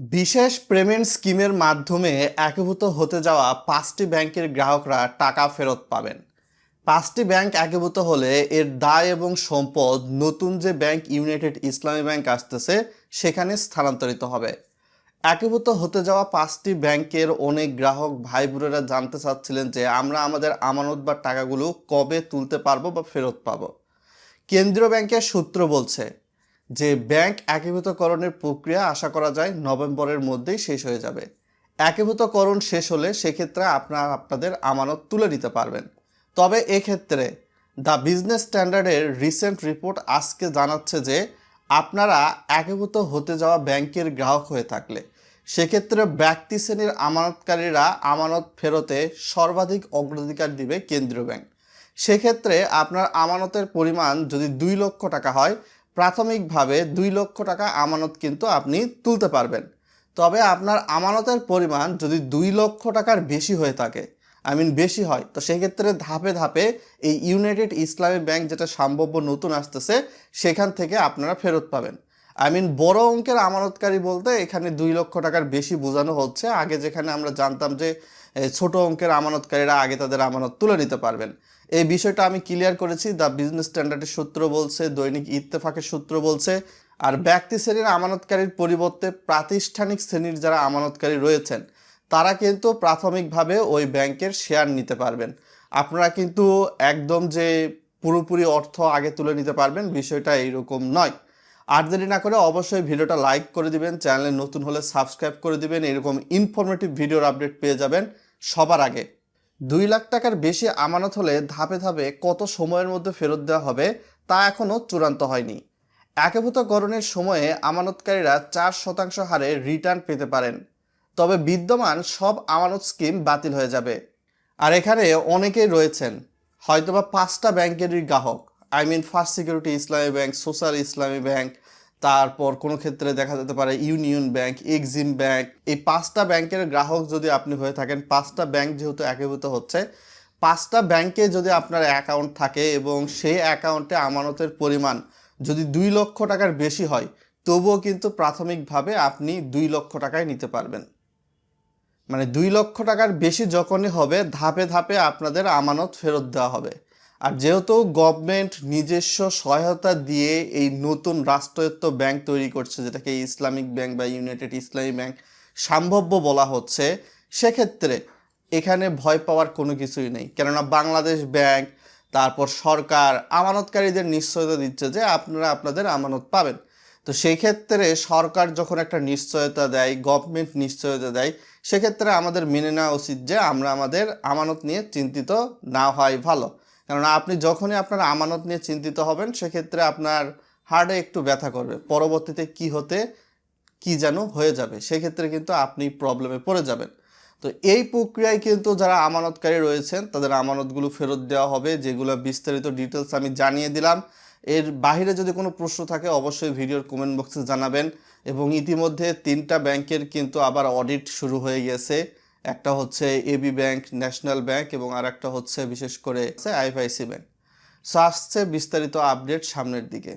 বিশেষ পেমেন্ট স্কিমের মাধ্যমে একীভূত হতে যাওয়া পাঁচটি ব্যাংকের গ্রাহকরা টাকা ফেরত পাবেন। পাঁচটি ব্যাংক একীভূত হলে এর দায় এবং সম্পদ নতুন যে ব্যাংক ইউনাইটেড ইসলামী ব্যাংক আসতেছে, সেখানে স্থানান্তরিত হবে। একীভূত হতে যাওয়া পাঁচটি ব্যাংকের অনেক গ্রাহক ভাই বোনেরা জানতে চাচ্ছিলেন যে আমরা আমাদের আমানত বা টাকাগুলো কবে তুলতে পারব বা ফেরত পাবো। কেন্দ্রীয় ব্যাংকের সূত্র বলছে যে ব্যাংক একীভূতকরণের প্রক্রিয়া আশা করা যায় নভেম্বরের মধ্যেই শেষ হয়ে যাবে। একীভূতকরণ শেষ হলে সেক্ষেত্রে আপনার আপনাদের আমানত তুলে নিতে পারবেন। তবে এক্ষেত্রে দ্য বিজনেস স্ট্যান্ডার্ডের রিসেন্ট রিপোর্ট আজকে জানাচ্ছে যে আপনারা একীভূত হতে যাওয়া ব্যাংকের গ্রাহক হয়ে থাকলে, সেক্ষেত্রে ব্যক্তি শ্রেণির আমানতকারীরা আমানত ফেরতে সর্বাধিক অগ্রাধিকার দিবে কেন্দ্রীয় ব্যাংক। সেক্ষেত্রে আপনার আমানতের পরিমাণ যদি দুই লক্ষ টাকা হয় প্রাথমিকভাবে দুই লক্ষ টাকা আমানত কিন্তু আপনি তুলতে পারবেন। তবে আপনার আমানতের পরিমাণ যদি দুই লক্ষ টাকার বেশি হয়ে থাকে আই মিন বেশি হয়, তো সেক্ষেত্রে ধাপে ধাপে এই ইউনাইটেড ইসলামী ব্যাংক যেটা সম্ভাব্য নতুন আসতেছে, সেখান থেকে আপনারা ফেরত পাবেন। আই মিন বড় অঙ্কের আমানতকারী বলতে এখানে দুই লক্ষ টাকার বেশি বোঝানো হচ্ছে। আগে যেখানে আমরা জানতাম যে ছোট অঙ্কের আমানতকারীরা আগে তাদের আমানত তুলে নিতে পারবেন। এই বিষয়টা আমি ক্লিয়ার করেছি দ্য বিজনেস স্ট্যান্ডার্ডের সূত্র বলছে, দৈনিক ইত্তেফাকের সূত্র বলছে, আর ব্যক্তি শ্রেণির আমানতকারীর পরিবর্তে প্রাতিষ্ঠানিক শ্রেণির যারা আমানতকারী রয়েছেন, তারা কিন্তু প্রাথমিকভাবে ওই ব্যাংকের শেয়ার নিতে পারবেন। আপনারা কিন্তু একদম যে পুরোপুরি অর্থ আগে তুলে নিতে পারবেন, বিষয়টা এইরকম নয়। আর দেরি না করে অবশ্যই ভিডিওটা লাইক করে দিবেন, চ্যানেলে নতুন হলে সাবস্ক্রাইব করে দিবেন, এরকম ইনফরমেটিভ ভিডিওর আপডেট পেয়ে যাবেন সবার আগে। দুই লাখ টাকার বেশি আমানত হলে ধাপে ধাপে কত সময়ের মধ্যে ফেরত দেওয়া হবে তা এখনও চূড়ান্ত হয়নি। একীভূতকরণের সময়ে আমানতকারীরা চার শতাংশ হারে রিটার্ন পেতে পারেন। তবে বিদ্যমান সব আমানত স্কিম বাতিল হয়ে যাবে। আর এখানে অনেকেই রয়েছেন, হয়তোবা পাঁচটা ব্যাংকেরই গ্রাহক। I mean first security Islami bank, social Islami bank তারপর কোনো ক্ষেত্রে দেখা যেতে পারে ইউনিয়ন ব্যাংক, এক্সিম ব্যাংক, এই পাঁচটা ব্যাংকের গ্রাহক যদি আপনি হয়ে থাকেন, পাঁচটা ব্যাংক যেহেতু একীভূত হচ্ছে, পাঁচটা ব্যাংকে যদি আপনার অ্যাকাউন্ট থাকে এবং সেই অ্যাকাউন্টে আমানতের পরিমাণ যদি দুই লক্ষ টাকার বেশি হয়, তবুও কিন্তু প্রাথমিকভাবে আপনি দুই লক্ষ টাকায় নিতে পারবেন। মানে দুই লক্ষ টাকার বেশি যখনই হবে, ধাপে ধাপে আপনাদের আমানত ফেরত দেওয়া হবে। আর যেহেতু গভর্নমেন্ট নিজস্ব সহায়তা দিয়ে এই নতুন রাষ্ট্রায়ত্ত ব্যাংক তৈরি করছে, যেটাকে ইসলামিক ব্যাংক বা ইউনাইটেড ইসলামী ব্যাংক সম্ভাব্য বলা হচ্ছে, সেক্ষেত্রে এখানে ভয় পাওয়ার কোনো কিছুই নেই। কেননা বাংলাদেশ ব্যাংক তারপর সরকার আমানতকারীদের নিশ্চয়তা দিচ্ছে যে আপনারা আপনাদের আমানত পাবেন। তো সেই ক্ষেত্রে সরকার যখন একটা নিশ্চয়তা দেয় গভর্নমেন্ট নিশ্চয়তা দেয়, সেক্ষেত্রে আমাদের মেনে নেওয়া উচিত যে আমরা আমাদের আমানত নিয়ে চিন্তিত না হয় ভালো। কেননা আপনি যখনই আপনার আমানত নিয়ে চিন্তিত হবেন, সেক্ষেত্রে আপনার হার্টে একটু ব্যথা করবে। পরবর্তীতে কি হতে, কি যেন হয়ে যাবে, সেক্ষেত্রে কিন্তু আপনি প্রবলেমে পড়ে যাবেন। তো এই প্রক্রিয়ায় কিন্তু যারা আমানতকারী রয়েছেন, তাদের আমানতগুলো ফেরত দেওয়া হবে, যেগুলো বিস্তারিত ডিটেলস আমি জানিয়ে দিলাম। এর বাইরে যদি কোনো প্রশ্ন থাকে, অবশ্যই ভিডিওর কমেন্ট বক্সে জানাবেন। এবং ইতিমধ্যে তিনটা ব্যাংকের কিন্তু আবার অডিট শুরু হয়ে গেছে। একটা হচ্ছে এবি ব্যাংক ন্যাশনাল ব্যাংক এবং আর হচ্ছে বিশেষ করে আইএফআইসি ব্যাংক সো আসছে বিস্তারিত আপডেট সামনের দিকে।